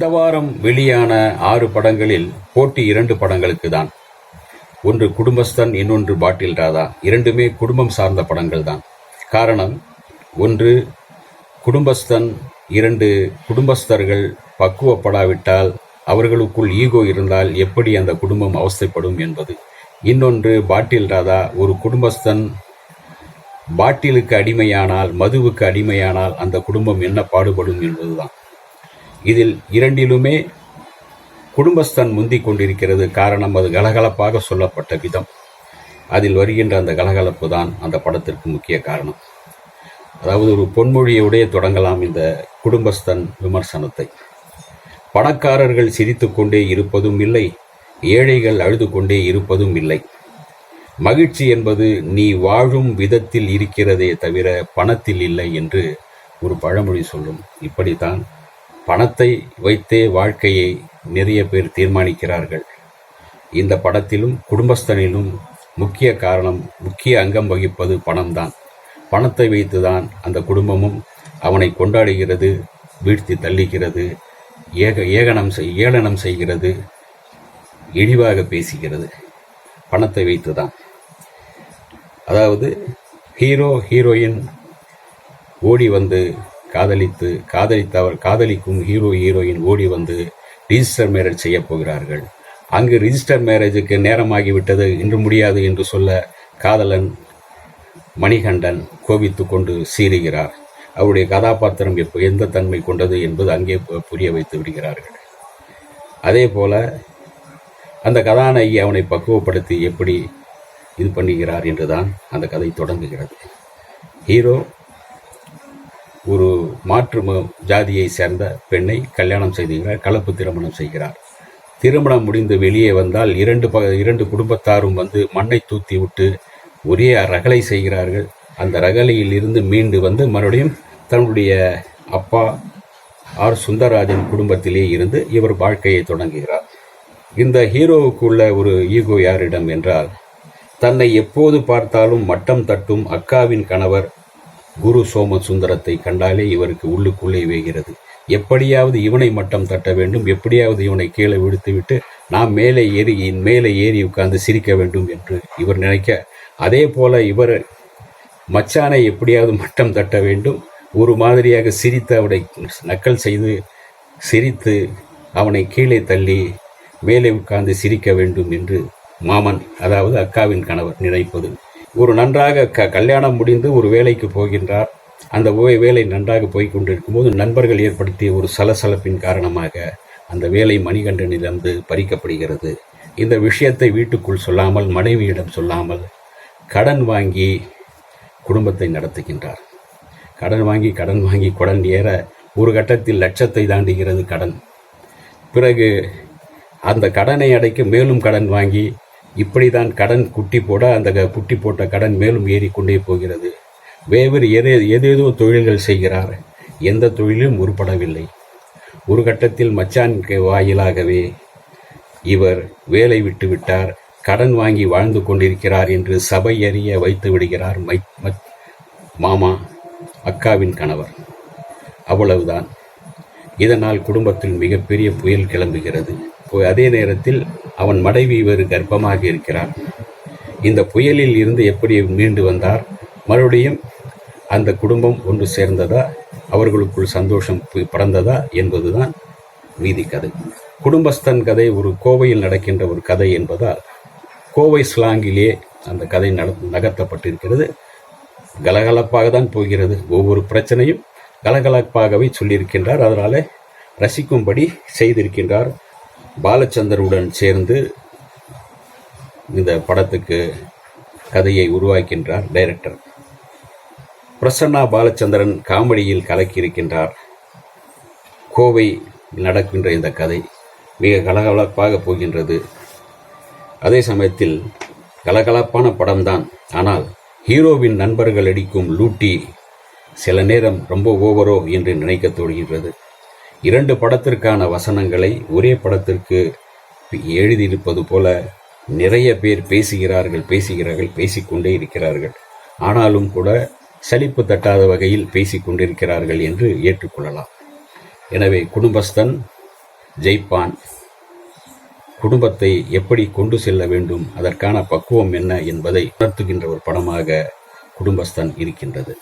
இந்த வாரம் வெளியான ஆறு படங்களில் போட்டி இரண்டு படங்களுக்கு தான் ஒன்று குடும்பஸ்தன் இன்னொன்று பாட்டில் ராதா. இரண்டுமே குடும்பம் சார்ந்த படங்கள் தான் காரணம் ஒன்று குடும்பஸ்தன் இரண்டு குடும்பஸ்தர்கள் பக்குவப்படாவிட்டால் அவர்களுக்குள் ஈகோ இருந்தால் எப்படி அந்த குடும்பம் அவஸ்தைப்படும் என்பது. இன்னொன்று பாட்டில் ராதா ஒரு குடும்பஸ்தன் பாட்டிலுக்கு அடிமையானால் மதுவுக்கு அடிமையானால் அந்த குடும்பம் என்ன பாடுபடும் என்பதுதான். இதில் இரண்டிலுமே குடும்பஸ்தன் முந்திக் கொண்டிருக்கிறது. காரணம் அது கலகலப்பாக சொல்லப்பட்ட விதம். அதில் வருகின்ற அந்த கலகலப்பு தான் அந்த படத்திற்கு முக்கிய காரணம். அதாவது ஒரு பொன்மொழியோடைய தொடங்கலாம் இந்த குடும்பஸ்தன் விமர்சனத்தை. பணக்காரர்கள் சிரித்துக்கொண்டே இருப்பதும் இல்லை ஏழைகள் அழுது கொண்டே இருப்பதும் இல்லை. மகிழ்ச்சி என்பது நீ வாழும் விதத்தில் இருக்கிறதே தவிர பணத்தில் இல்லை என்று ஒரு பழமொழி சொல்லும். இப்படித்தான் பணத்தை வைத்தே வாழ்க்கையை நிறைய பேர் தீர்மானிக்கிறார்கள். இந்த படத்திலும் குடும்பஸ்தனிலும் முக்கிய காரணம் முக்கிய அங்கம் வகிப்பது பணம்தான். பணத்தை வைத்துதான் அந்த குடும்பமும் அவனை கொண்டாடுகிறது வீழ்த்தி தள்ளிக்கிறது ஏக ஏகனம் செய் ஏளனம் செய்கிறது இழிவாக பேசுகிறது. பணத்தை வைத்து தான் அதாவது ஹீரோ ஹீரோயின் ஓடி வந்து காதலித்து காதலித்தவர் காதலிக்கும் ஹீரோ ஹீரோயின் ஓடி வந்து ரிஜிஸ்டர் மேரேஜ் செய்ய போகிறார்கள். அங்கு ரிஜிஸ்டர் மேரேஜுக்கு நேரமாகிவிட்டது இன்று முடியாது என்று சொல்ல காதலன் மணிகண்டன் கோபித்து கொண்டு சீறுகிறார். அவருடைய கதாபாத்திரம் எப்போ எந்த தன்மை கொண்டது என்பது அங்கே புரிய வைத்து விடுகிறார்கள். அதே போல அந்த கதாநாயகி அவனை பக்குவப்படுத்தி எப்படி இது பண்ணுகிறார் என்றுதான் அந்த கதை தொடங்குகிறது. ஹீரோ மாற்று ஜாதியை சேர்ந்த பெண்ணை கல்யாணம் செய்துகிறார் கலப்பு திருமணம் செய்கிறார். திருமணம் முடிந்து வெளியே வந்தால் இரண்டு ப இரண்டு குடும்பத்தாரும் வந்து மண்ணை தூத்தி விட்டு ஒரே ரகளை செய்கிறார்கள். அந்த ரகலையில் இருந்து மீண்டு வந்து மறுபடியும் தன்னுடைய அப்பா ஆர். சுந்தரராஜன் குடும்பத்திலே இருந்து இவர் வாழ்க்கையை தொடங்குகிறார். இந்த ஹீரோவுக்குள்ள ஒரு ஈகோ யாரிடம் என்றால் தன்னை எப்போது பார்த்தாலும் மட்டம் தட்டும் அக்காவின் கணவர் குரு சோமசுந்தரத்தை கண்டாலே இவருக்கு உள்ளுக்குள்ளே வேகிறது. எப்படியாவது இவனை மட்டம் தட்ட வேண்டும் எப்படியாவது இவனை கீழே விடுத்துவிட்டு நாம் மேலே ஏறி மேலே ஏறி உட்கார்ந்து சிரிக்க வேண்டும் என்று இவர் நினைக்க அதே போல இவர் மச்சானை எப்படியாவது மட்டம் தட்ட வேண்டும் ஒரு மாதிரியாக சிரித்து அவனை நக்கல் செய்து சிரித்து அவனை கீழே தள்ளி மேலே உட்கார்ந்து சிரிக்க வேண்டும் என்று மாமன் அதாவது அக்காவின் கணவர் நினைப்பது. ஒரு நன்றாக க கல்யாணம் முடிந்து ஒரு வேலைக்கு போகின்றார். அந்த வேலை நன்றாக போய் கொண்டிருக்கும் போது நண்பர்கள் ஏற்படுத்திய ஒரு சலசலப்பின் காரணமாக அந்த வேலை மணிகண்டனிலிருந்து பறிக்கப்படுகிறது. இந்த விஷயத்தை வீட்டுக்குள் சொல்லாமல் மனைவியிடம் சொல்லாமல் கடன் வாங்கி குடும்பத்தை நடத்துகின்றார். கடன் வாங்கி கடன் வாங்கி கடன் ஏற ஒரு கட்டத்தில் லட்சத்தை தாண்டுகிறது கடன். பிறகு அந்த கடனை அடைக்க மேலும் கடன் வாங்கி இப்படி தான் கடன் குட்டி போட அந்த க- குட்டி போட்ட கடன் மேலும் ஏறிக்கொண்டே போகிறது. வேறு எதே ஏதேதோ தொழில்கள் செய்கிறார். எந்த தொழிலும் உருப்படவில்லை. ஒரு கட்டத்தில் மச்சான் வாயிலாகவே இவர் வேலை விட்டு விட்டார். கடன் வாங்கி வாழ்ந்து கொண்டிருக்கிறார் என்று சபை அறிய வைத்து விடுகிறார் மை மாமா அக்காவின் கணவர். அவ்வளவுதான். இதனால் குடும்பத்தில் மிகப்பெரிய புயல் கிளம்புகிறது. அதே நேரத்தில் அவன் மனைவி இவர் கர்ப்பமாக இருக்கிறார். இந்த புயலில் இருந்து எப்படி மீண்டு வந்தார்? மறுபடியும் அந்த குடும்பம் ஒன்று சேர்ந்ததா? அவர்களுக்குள் சந்தோஷம் பி- பிறந்ததா? என்பதுதான் மீதி கதை. குடும்பஸ்தன் கதை ஒரு கோவையில் நடக்கின்ற ஒரு கதை என்பதால் கோவை ஸ்லாங்கிலே அந்த கதை நட நகர்த்தப்பட்டிருக்கிறது. கலகலப்பாக தான் போகிறது. ஒவ்வொரு பிரச்சனையும் கலகலப்பாகவே சொல்லியிருக்கின்றார். அதனால் ரசிக்கும்படி செய்திருக்கின்றார். பாலச்சந்தருடன் சேர்ந்து இந்த படத்துக்கு கதையை உருவாக்கின்றார் டைரக்டர். பிரசன்னா பாலச்சந்திரன் காமெடியில் கலக்கியிருக்கின்றார். கோவை நடக்கின்ற இந்த கதை மிக கலகலப்பாக போகின்றது. அதே சமயத்தில் கலகலப்பான படம்தான். ஆனால் ஹீரோவின் நண்பர்கள் அடிக்கும் லூட்டி சில நேரம் ரொம்ப ஓவரோ என்று நினைக்கத் தோடுகின்றது இரண்டு படத்திற்கான வசனங்களை ஒரே படத்திற்கு எழுதியிருப்பது போல நிறைய பேர் பேசுகிறார்கள் பேசுகிறார்கள் பேசிக்கொண்டே இருக்கிறார்கள். ஆனாலும் கூட சலிப்பு தட்டாத வகையில் பேசிக்கொண்டிருக்கிறார்கள் என்று ஏற்றுக்கொள்ளலாம். எனவே குடும்பஸ்தன் ஜெய்ப்பான் குடும்பத்தை எப்படி கொண்டு செல்ல வேண்டும் அதற்கான பக்குவம் என்ன என்பதை உணர்த்துகின்ற ஒரு படமாக குடும்பஸ்தன் இருக்கின்றது.